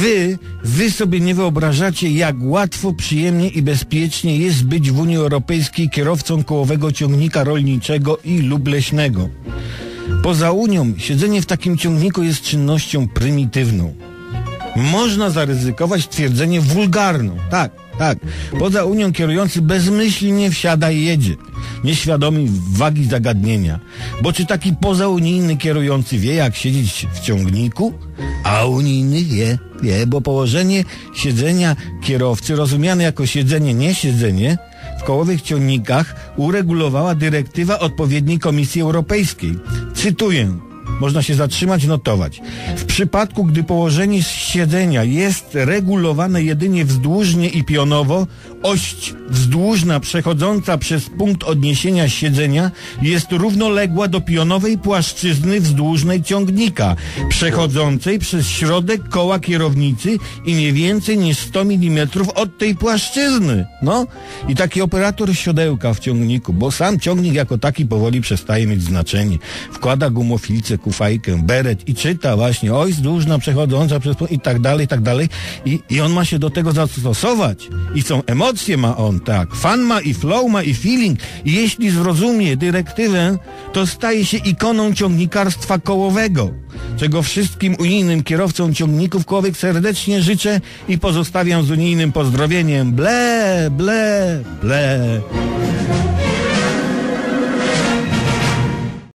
Wy, wy sobie nie wyobrażacie, jak łatwo, przyjemnie i bezpiecznie jest być w Unii Europejskiej kierowcą kołowego ciągnika rolniczego i lub leśnego. Poza Unią, siedzenie w takim ciągniku jest czynnością prymitywną. Można zaryzykować twierdzenie wulgarną. Tak, tak. Poza Unią kierujący bezmyślnie wsiada i jedzie. Nieświadomi wagi zagadnienia. Bo czy taki pozaunijny kierujący wie, jak siedzieć w ciągniku? A unijny wie, wie, bo położenie siedzenia kierowcy rozumiane jako siedzenie, nie siedzenie, w kołowych ciągnikach uregulowała dyrektywa odpowiedniej Komisji Europejskiej. Cytuję. Można się zatrzymać, notować. W przypadku, gdy położenie siedzenia jest regulowane jedynie wzdłużnie i pionowo, oś wzdłużna przechodząca przez punkt odniesienia siedzenia jest równoległa do pionowej płaszczyzny wzdłużnej ciągnika, przechodzącej przez środek koła kierownicy i nie więcej niż 100 mm od tej płaszczyzny. No i taki operator siodełka w ciągniku, bo sam ciągnik jako taki powoli przestaje mieć znaczenie. Wkłada gumofilce, kufajkę, beret i czyta właśnie oj wzdłużna przechodząca przez i tak dalej, i tak dalej. I, I on ma się do tego zastosować. I są emocje ma on, tak. Fan ma i flow ma i feeling. I jeśli zrozumie dyrektywę, to staje się ikoną ciągnikarstwa kołowego, czego wszystkim unijnym kierowcom ciągników kołowych serdecznie życzę i pozostawiam z unijnym pozdrowieniem. Ble, ble, ble.